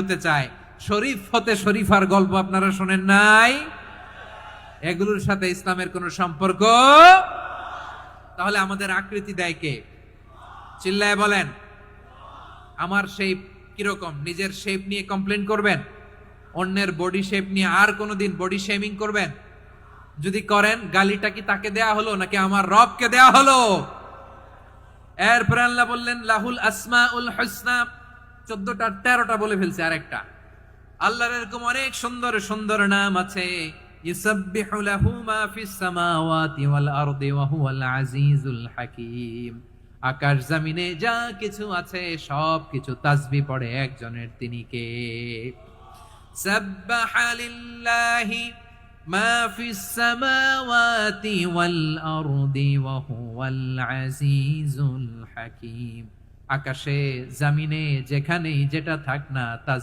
হতে চায়। শরীফ হতে শরীফার গল্প আপনারা শোনেন নাই? এগুলোর সাথে ইসলামের কোনো সম্পর্ক? তাহলে আমাদের আকৃতি দেয় কে? চিল্লায় বলেন, আমার শেপ কীরকম? নিজের শেপ নিয়ে কমপ্লেন করবেন? অন্যের বডি শেপ নিয়ে আর কোনোদিন বডি শেমিং করবেন? যদি করেন, গালিটা কি তাকে দেয়া হলো নাকি আমার রবকে দেয়া হলো? এরপরে আল্লাহ বললেন, লাহুল আসমা উল হসনা। চোদ্দটা, তেরোটা বলে ফেলছে আরেকটা। আল্লাহর এরকম অনেক সুন্দর সুন্দর নাম আছে। ইউসাব্বিহু লাহু আকাশ জমিনে যা কিছু আছে, সব কিছু পড়ে একজনের তিনি কে? সাব্বাহা লিল্লাহি আকাশে জামিনে যেখানেই যেটা থাক না তাজ